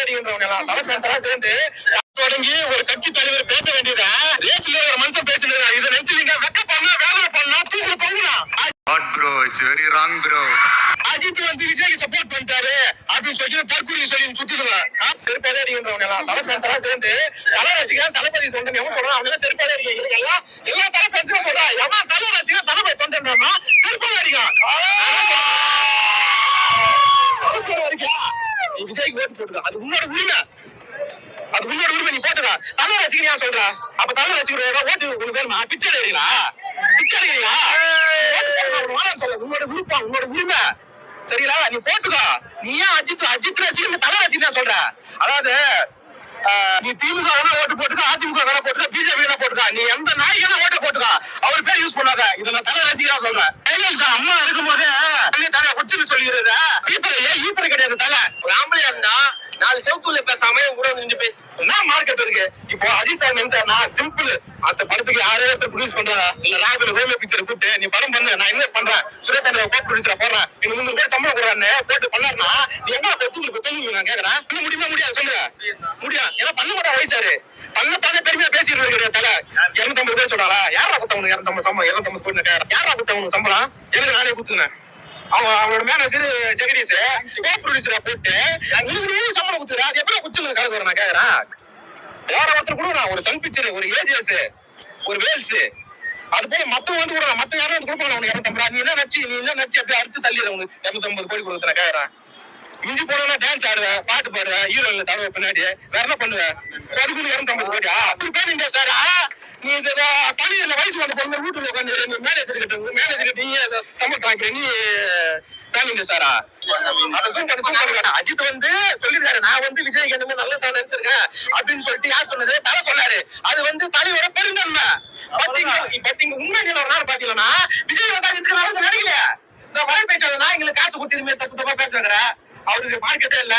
எல்லாம். சேர்ந்து தொடங்கி ஒரு கட்சி தலைவர் பேச வேண்டியத? ரேஸ்ல ஒரு மனுஷன் பேசினாரு? இதை நினைச்சு நீங்க வெக்க பண்ணா வேதனை பண்ணா very wrong bro. அஜித் வந்து விஜய்க்கு சப்போர்ட் பண்ணிட்டாரு அப்படின்னு சொல்லி தற்கொலை சொல்லி சுத்திடுவேன் செருப்பாடி அடிக்கின்றவங்க எல்லாம். தலை எல்லாம் சேர்ந்து தலை ரசிகன் தளபதி தொண்டன் எவன் சொல்றான்? அவங்க செருப்பாடி அடிக்கிறீங்க எல்லாம் எல்லா தலை fans ம் சொல்றா எவன் தலை ரசிகன் தளபதி தொண்டன்றானா செருப்பாடி அடிக்கான் செருப்பாடி அடிக்கா நீ விஜய்க்கு ஓட்டு போட்டுக்க. அது உன்னோட உரிமை. அது உன்னோட உரிமை நீ போட்டுக்க. தலை ரசிகர் ஏன் சொல்ற? அப்ப தலை ரசிகர் ஓட்டு உனக்கு வேணுமா? பிச்சை எடுக்கிறீங்களா? பிச்சை எடுக்கிறீங்களா? சொல்ல. உன்னோட விருப்பம் உன்னோட உரிமை. சரிங்களா? நீ போட்டுக்கோ. நீ ஏன் அஜித் அஜித் ரசிகன் தலை ரசிகர் சொல்ற? அதாவது நீ திமுக வேணா ஓட்டு போட்டுக்கா அதிமுக வேணா போட்டுக்கா பிஜேபி வேணா போட்டுக்க. நீ எந்த நாய் வேணா ஓட்டு போட்டுக்கா. அவர் பேர் யூஸ் பண்ணாத. இதை நான் தலை ரசிகரா சொல்றேன். ஜெயலலிதா அம்மா இருக்கும்போது தண்ணி தலை உச்சுன்னு ஏன் கிடையாது தலை? இருந்தா நாலு செவத்துள்ள பேசாம கூட நின்று பேசு. என்ன மார்க்கெட் இருக்கு? இப்போ அஜித் சார் நினைச்சாருனா சிம்பிள் அந்த படத்துக்கு யாரே ஒருத்தர் ப்ரொடியூஸ் பண்றா இல்ல ராகுல ஹோமியோ பிக்சர் கூப்பிட்டு நீ படம் பண்ணு நான் இன்வெஸ்ட் பண்றேன். சுரேஷ் சந்திர கோ ப்ரொடியூசர் போடுறேன் எனக்கு முந்நூறு பேர் சம்பளம் கொடுறான்னு போட்டு பண்ணாருன்னா நீ எங்க பெத்துக்கு பெத்துக்கு நான் கேக்குறேன். இன்னும் முடியுமா முடியாது சொல்லு முடியும் ஏன்னா பண்ண மாட்டா வயசாரு பண்ணத்தானே பெருமையா பேசிட்டு இருக்கிற தலை. இருநூத்தம்பது பேர் சொல்றாளா யாரா குத்தவனுக்கு இருநூத்தம்பது சம்பளம் இருநூத்தம்பது கோடி கேக்குறேன். யாரா குத்தவனுக்கு சம்பளம்? எனக்கு நானே குத்துனேன். அவன் அவனோட மேனேஜர் ஜெகதீஷ் கோ ப்ரொடியூசரா போட்டு உனக்கு நீ சம்பளம் கொடுத்துரு அது எப்படி குச்சுல கணக்கு வர நான் கேக்குறேன். வேற ஒருத்தர் கூட நான் ஒரு சன் பிக்சர் ஒரு ஏஜிஎஸ் ஒரு வேல்ஸ் அது போல மத்தவங்க வந்து கூட மத்த யாரும் வந்து கொடுப்பாங்க உனக்கு இரநூத்தம்பது நீ என்ன நச்சு? நீ என்ன நச்சு? அப்படியே அடுத்து தள்ளிடுற உனக்கு இரநூத்தம்பது கோடி கொடுக்குற கேக்குறேன். மிஞ்சி போனா டான்ஸ் ஆடுவேன் பாட்டு பாடுவேன் ஹீரோயின்ல தடவை பின்னாடி வேற என்ன பண்ணுவேன்? அதுக்கு இரநூத்தம்பது கோடியா? அப்படி பேருங்க சார்? நீ பணியில வயசு வந்த பொண்ணு வீட்டுல உட்காந்து மேனேஜர் கிட்ட மேனேஜர் கிட்ட நீ சம்பளம் வாங்கிக்கிற நீ பேனிங்க சாரா. அஜித் வந்து சொல்லிருக்காரு நான் வந்து விஜய் என்னமே நல்லதா நினைச்சிருக்கேன் அப்படின்னு சொல்லிட்டு யார் சொன்னது? தலை சொன்னாரு. அது வந்து தலையோட பெருந்தன்மை. பட் இங்க பட் இங்க உண்மை நிலவரம் பாத்தீங்கன்னா விஜய் வந்து அஜித்துக்கு நல்லது நினைக்கல இந்த வரை பேச்சாதான் எங்களுக்கு காசு கொடுத்து இதுமாதிரி தப்பு தப்பா பேசுறாங்க அவருக்கு மார்க்கெட்டே இல்ல.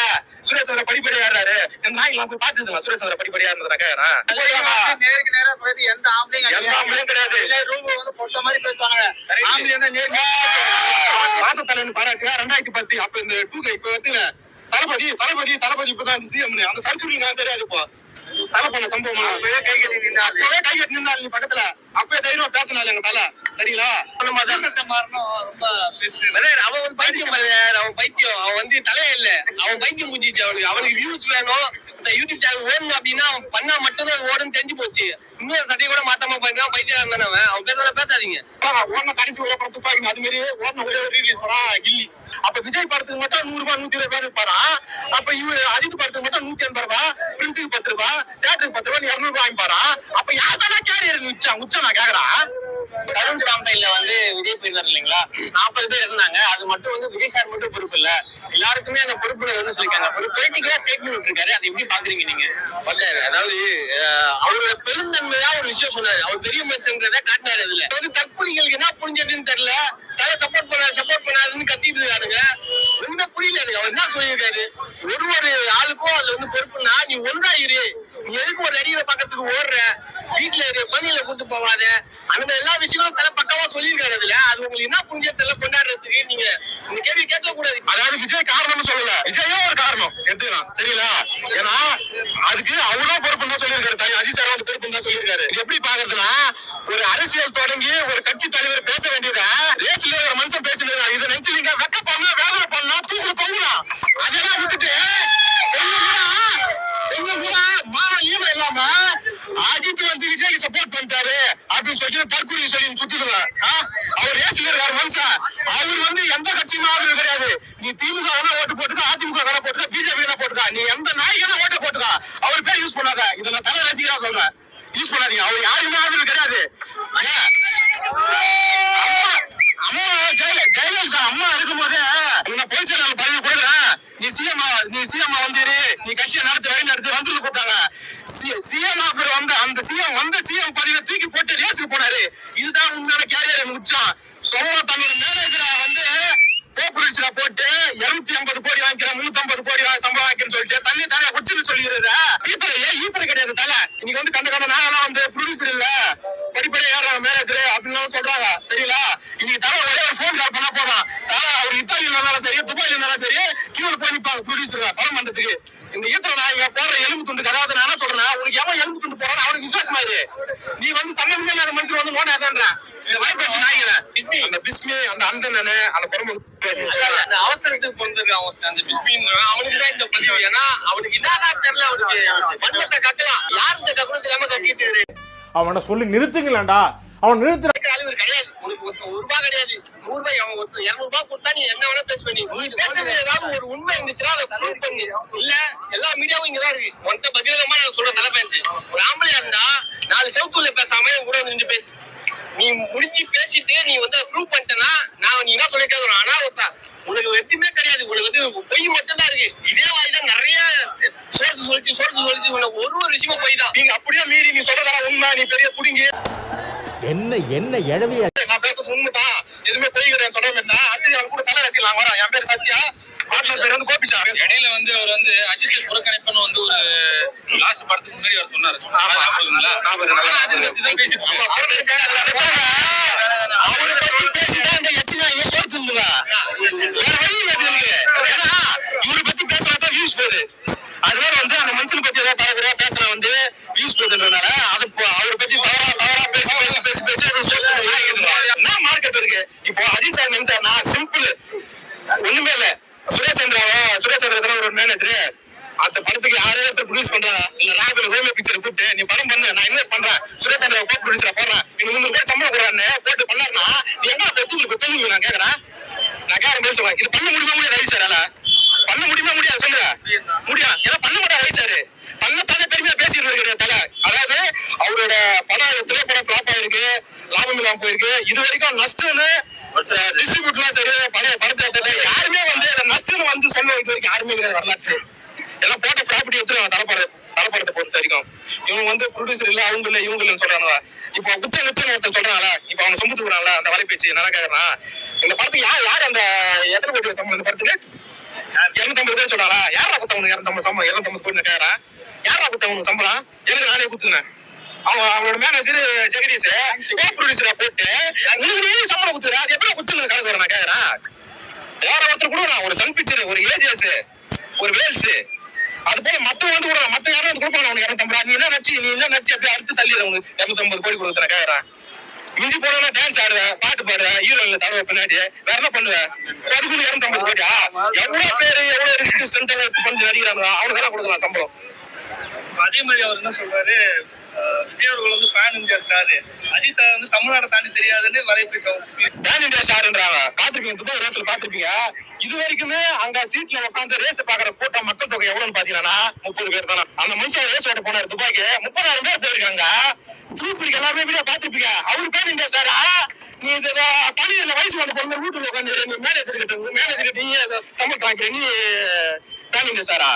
சுரேஷ் சந்திர படிப்படியா இந்த நாய் எல்லாம் போய் பாத்துதுங்க சுரேஷ் சந்திர படிப்படியா இருந்ததுனாக்க நேருக்கு நேரா போயிட்டு எந்த ஆம்பளையும் எந்த ஆம்பளையும் கிடையாது. ரூம் வந்து பொட்ட மாதிரி பேசுவாங்க ஆம்பளை இருந்தா நேருக்கு வாசத்தலைவன் பாராட்டு ரெண்டாயிரத்தி பத்து அப்ப இந்த டூ இப்ப வந்து தளபதி தளபதி தளபதி இப்பதான் சிஎம் அந்த தற்கொலை நான் தெரியாது இப்போ. தலை பண்ண சம்பவம்? அப்பவே கை கட்டி நின்னாரு. அப்பவே கை கட்டி நின்றாள் நீ பக்கத்துல. அப்பவே தைரியமா பேசினாள் எங்க தலை. சரிங்களா? அவன் வந்து பைத்தியம். அவன் பைத்தியம். அவன் வந்து தலையே இல்ல. அவன் பைத்தியம் முடிஞ்சிச்சு அவனுக்கு அவனுக்கு வியூஸ் வேணும். இந்த யூடியூப் சேனல் ஓடணும் அப்படின்னா அவன் பண்ணா மட்டும்தான் ஓடுன்னு தெரிஞ்சு போச்சு. இன்னும் சட்டையை கூட மாத்தாம போயிருந்தான் பைத்தியம் தானே அவன்? அவன் பேசாத பேசாதீங்க. ஓன கடைசி ஒரே படம் துப்பாக்கி அது மாதிரி ஓன ஒரே ஒரு ரிலீஸ் பண்ணா கில்லி. அப்ப விஜய் படத்துக்கு மட்டும் நூறு ரூபாய் நூத்தி இருபது பேர் இருப்பாரா? அப்ப இவரு அஜித் படத்துக்கு மட்டும் நூத்தி எண்பது ரூபாய் பிரிண்ட்டுக்கு பத்து ரூபாய் தேட்டருக்கு பத்து ரூபாய் இருநூறு ரூபாய் வாங்கிப்பாரா? அப்ப யார் தானே கேரியர் உச்சம் உச்சம் நான் கேக்குறேன் கருண் காம்பைன்ல வந்து விஜய் போயிருந்தாரு இல்லைங்களா? நாற்பது பேர் இருந்தாங்க. அது மட்டும் வந்து விஜய் சார் மட்டும் பொறுப்பு இல்ல. எல்லாருக்குமே அந்த பொறுப்புகள் வந்து சொல்லிருக்காங்க ஒரு பொலிட்டிக்கலா ஸ்டேட்மெண்ட் விட்டுருக்காரு அதை எப்படி பாக்குறீங்க நீங்க? அதாவது அவரோட பெருந்தன்மையா ஒரு விஷயம் சொன்னாரு. அவர் பெரிய மனுஷன்றத காட்டினாரு அதுல. வந்து தற்கொலைகளுக்கு என்ன புரிஞ்சதுன்னு தெரியல. தலை சப்போர்ட் பண்ணாரு சப்போர்ட் பண்ணாருன்னு கத்திட்டு இருக்காருங்க ஒண்ணுமே புரியல எனக்கு அவர் என்ன சொல்லியிருக்காரு? ஒரு ஒரு ஆளுக்கும் அதுல வந்து பொறுப்புன்னா நீ ஒன்றா இரு. நீ எதுக்கு ஒரு நடிகரை பக்கத்துக்கு ஓடுற? வீட்டுல இருக்க குழந்தைகளை கூட்டு போவாத அந்த எல்லா விஷயங்களும் தலை பக்கவா சொல்லியிருக்காரு அதுல. அது உங்களுக்கு என்ன புரிஞ்ச தெரியல கொண்டாடுறதுக்கு நீங்க இந்த கேள்வி கேட்க கூடாது அதாவது விஜய் காரணம்னு சொல்லல. விஜயும் ஒரு காரணம். எடுத்துக்கலாம். சரிங்களா? ஏன்னா அதுக்கு அவரும் பொறுப்பு தான் சொல்லியிருக்காரு. தனி அஜித் சார் பொறுப்பு தான் சொல்லியிருக்காரு. எப்படி பாக்குறதுன்னா ஒரு அரசியல் தொடங்கி ஒரு கட்சி தலைவர் பேச வேண்டியத ரேஸ்ல ஒரு மனுஷன் பேசிட்டு இதை நினைச்சு நீங்க வெக்க பண்ணா வேதனை பண்ணா தூக்குல போகலாம் அதெல்லாம் விட்டுட்டு கொஞ்சம் கூட கொஞ்சம் கூட மான ஈரம் இல்லாம அஜித் வந்து விஜய்க்கு சப்போர்ட் பண்ணிட்டாரு அப்படின்னு சொல்லிட்டு தற்கொலை சொல்லி சுத்திடுவேன் அவர் ரேஸ்ல இருக்காரு மனுஷன் அவர் வந்து எந்த கட்சியுமே ஆதரவு கிடையாது. நீ திமுக வேணா ஓட்டு போட்டுக்க அதிமுக வேணா போட்டுக்க பிஜேபி வேணா போட்டுக்க. நீ எந்த நாய்க்கு வேணா ஓட்டு போட்டுக்க. அவர் பேர் யூஸ் பண்ணாத. இதை நான் தலை ரசிகரா சொல்றேன். யூஸ் பண்ணாதீங்க. அவர் யாருமே ஆதரவு கிடையாது. ஏன்? அம்மா அம்மா ஜெயலலிதா அம்மா இருக்கும்போது நான் பொதுச் செயலாளர் பதவி கொடுக்குறேன் நீ சிஎம் நீ சிஎம் வந்துரு. நீ கட்சியை நடத்து வழி நடத்து வந்து கூப்பிட்டாங்க. சிஎம் ஆஃபர் வந்து அந்த சிஎம் வந்து சிஎம் பதவியை தூக்கி போட்டு ரேஸுக்கு போனாரு. இதுதான் உண்மையான கேரியர் உச்சம் சொன்ன தன்னோட மேனேஜரா வந்து கோபுரேஷனா போட்டு இருநூத்தி ஐம்பது கோடி வாங்கிக்கிறேன் முன்னூத்தி ஐம்பது கோடி வாங்க சம்பளம் வாங்கிக்கிறேன்னு சொல்லிட்டு தண்ணி தானே உச்சுன்னு சொல்லிடுற ஈப்பர் ஏன் ஈப்பர் கிடையாது தலை. இன்னைக்கு வந்து கண்ட கண்ட நாங்களாம் வந்து ப்ரொடியூசர் இல்ல. படிப்படியா ஏறாங்க மேனேஜர் அப்படின்னு சொல்றாங்க. சரிங்களா? இன்னைக்கு தலை ஒரே ஒரு ஃபோன் கால் பண்ணா போதும். தலை அவர் இத்தாலியில இருந்தாலும் சரி துபாயில இருந்தாலும் சரி கீழே போய் நிப்பாங்க ப்ரொடியூசர் படம் பண்றதுக்கு. இந்த உனக்கு ஈத்திர நாயங்க போடுற எலும்பு துண்டு கதாவது நான் சொல்றேன் உனக்கு எவன் எலும்பு துண்டு போறான் அவனுக்கு விசுவாசமா இரு. நீ வந்து சம்பந்தமே இல்லாத மனுஷன் வந்து இந்த நாய்கள. அந்த பிஸ்மி அந்த அந்தனனு அந்த குடும்ப அந்த அவசரத்துக்கு பிறந்திருக்கான் ஒருத்தன் அந்த பிஸ்மின் அவனுக்கு தான் இந்த பதிவு. ஏன்னா அவனுக்கு என்னதான் தெரியல அவனுக்கு வன்மத்தை கட்டலாம். யாருக்கு கட்டணும் தெரியாம கட்டிட்டு. அவனை சொல்லி நிறுத்துங்களேன்டா. அவன் நிறுத்துற அளவு கிடையாது. உனக்கு ஒருத்தன் ஒரு ரூபாய் கிடையாது. நூறு ரூபாய் அவன் ஒருத்தன் இருநூறு ரூபாய் கொடுத்தா நீ என்ன வேணா பேச பண்ணி. நீ பேசுறது ஏதாவது ஒரு உண்மை இருந்துச்சுன்னா அதை ப்ரூவ் பண்ணி. இல்ல எல்லா மீடியாவும் இங்கதான் இருக்கு. உன்கிட்ட பகிரங்கமா நான் சொல்ற தலை பேஞ்சு ஒரு ஆம்பளையா இருந்தா நாலு செவத்துள்ள பேசாம கூட நின்று பேசு. நீ முடிஞ்சு பேசிட்டு நீ வந்து ப்ரூவ் பண்ணிட்டனா நான் நீ என்ன ஆனா ஒருத்தா உனக்கு எதுவுமே கிடையாது. உனக்கு வந்து பொய் மட்டும் தான் இருக்கு. இதே வாய் தான் நிறைய சோர்ஸ் சொல்லிச்சு சோர்ஸ் சொல்லிச்சு உனக்கு ஒரு ஒரு விஷயமும் பொய் தான். நீங்க அப்படியே மீறி நீ சொல்றதா உண்மை. நீ பெரிய புடிங்கி. என்ன என்ன எழவிய நான் பேசுறது உண்மைதான். எதுவுமே பொய் கிடையாது சொல்ற மாதிரி அடுத்து அவன் கூட தலை ரசிக்கலாம். வரேன் என் பேர் சத்யா. பார்ட்னர் பேர் வந்து கோபிச்சா. இடையில வந்து அவர் வந்து அஜித் புறக்கணிப்புன்னு வந்து ஒரு லாஸ்ட் படத்துக்கு முன்னாடி அவர் சொன்னாரு. பேசிட்டு அவரை பத்தி பேசிட்டா இந்த எச்சினா இங்க சோறு தின்னுவா. வேற வழி இல்லை இதுக்கு. ஏன்னா, இவரை பத்தி பேசினாதான் views போகுது. அதனால வந்து அந்த மனுஷனை பத்தி ஏதாவது தவறுதலா பேசினா வந்து views போகுதுன்றதுனால, அது இப்போ அவரை பத்தி தவறா தவறா பேசி பேசி பேசி பேசி அது சோறு தின்னுவா இருக்குது. என்ன market இருக்கு? இப்போ அஜித் சார் நினைச்சாருன்னா simple. ஒண்ணுமே இல்ல சுரேஷ் சந்திராவோ சுரேஷ் மேனேஜர் அந்த படத்துக்கு யாரே ஒருத்தர் ப்ரொடியூஸ் பண்றாங்க இல்ல ராகுல் ஹோமியோ பிக்சர் கூப்பிட்டு நீ படம் பண்ணு நான் இன்வெஸ்ட் பண்றேன். சுரேஷ் சந்திரா கோ ப்ரொடியூசரா போடுறேன் நீ முந்நூறு கோடி சம்பளம் கொடுறான்னு போட்டு பண்ணாருன்னா நீ எங்க பெத்து தூங்கு நான் கேக்குறேன் நான் கேட்கற மாதிரி சொல்லுவேன் இது பண்ண முடியுமா முடியாது ரவி சார் பண்ண முடியுமா முடியாது சொல்லுங்க முடியும் ஏன்னா பண்ண மாட்டா ரவி சார் பண்ணத்தானே பெருமையா பேசிட்டு இருக்கிற தலை. அதாவது அவரோட படம் திரைப்படம் ஃபிளாப் ஆயிருக்கு லாபம் இல்லாம போயிருக்கு. இது வரைக்கும் நஷ்டம்னு டிஸ்ட்ரிபியூட்லாம் சரி படைய படத்தை யாருமே வந்து அந்த நஷ்டம் வந்து சொன்ன இது வரைக்கும் யாருமே கிடையாது வரலாற்று எல்லாம் போட்ட ப்ராப்பர்ட்டி எடுத்துருவாங்க தலைப்பட தலைப்படத்தை பொறுத்த வரைக்கும். இவங்க வந்து ப்ரொடியூசர் இல்ல அவங்க இல்ல இவங்க இல்லைன்னு சொல்றாங்க இப்போ உச்ச நிச்சயம் ஒருத்தர் சொல்றாங்களா இப்போ அவங்க சுமத்துக்குறாங்களா அந்த வலைபேச்சு நல்லா கேக்குறான் இந்த படத்துக்கு யார் யார் அந்த எத்தனை கோடி சம்பளம் இந்த படத்துக்கு? இருநூத்தம்பது பேர் சொல்றாங்களா? யாரா குத்தவங்க இருநூத்தம்பது சம்பளம் இருநூத்தம்பது கோடி கேக்குறேன். யாரா குத்தவங்க சம்பளம்? எனக்கு நானே குத்துனேன். அவங்க அவங்களோட மேனேஜர் ஜெகதீஷ் ப்ரொடியூசரா போட்டு உங்களுக்கு சம்பளம் குத்துற அது எப்படி குத்துனது கணக்கு வர நான் கேக்குறேன். வேற ஒருத்தர் கூட ஒரு சன் பிக்சர் ஒரு ஏஜஸ் ஒரு வேல்ஸ் அது போல மத்த வந்து கூட மத்த யாரும் வந்து கொடுப்பாங்க உனக்கு இரநூத்தம்பது ரூபா. நீ என்ன நச்சு நீ என்ன நச்சு அப்படியே அடுத்து தள்ளி உனக்கு இரநூத்தம்பது கோடி கொடுக்குற கேக்குறேன். மிஞ்சி போனா டான்ஸ் ஆடுவேன் பாட்டு பாடுவேன் ஹீரோயின்ல தடவை பின்னாடி. வேற என்ன பண்ணுவேன்? அதுக்கு இரநூத்தம்பது கோடியா? எவ்வளவு பேரு எவ்வளவு ரிஸ்க் ஸ்டண்ட் பண்ணி நடிக்கிறாங்க அவனுக்கு தான் கொடுக்கலாம் சம்பளம். அதே மாதிரி அவர் என்ன சொல்றாரு? விஜய் அவர்கள் வந்து பேன் இந்தியா ஸ்டாரு அஜித் வந்து தமிழ்நாட்டை தாண்டி தெரியாதுன்னு வரைப்பு பேன் இந்தியா ஸ்டாருன்றாங்க பாத்திருப்பீங்க துபாய் ரேஸ்ல பாத்திருப்பீங்க இது வரைக்குமே அங்க சீட்ல உட்காந்து ரேஸ் பாக்குற கூட்டம் மக்கள் தொகை எவ்வளவுன்னு பாத்தீங்கன்னா முப்பது பேர் தானே. அந்த மனுஷன் ரேஸ் ஓட்ட போனாரு துபாய்க்கு. முப்பதாயிரம் பேர் போயிருக்காங்க. தூப்பிடிக்கு எல்லாருமே வீடியோ பாத்திருப்பீங்க அவரு பேன் இந்தியா ஸ்டாரா நீ இந்த பணியில வயசு வந்து பொண்ணு வீட்டுல உட்காந்து மேனேஜர் கிட்ட மேனேஜர் கிட்ட நீ சம்பளம் தாங்கிற நீ பேன் இந்தியா ஸ்டாரா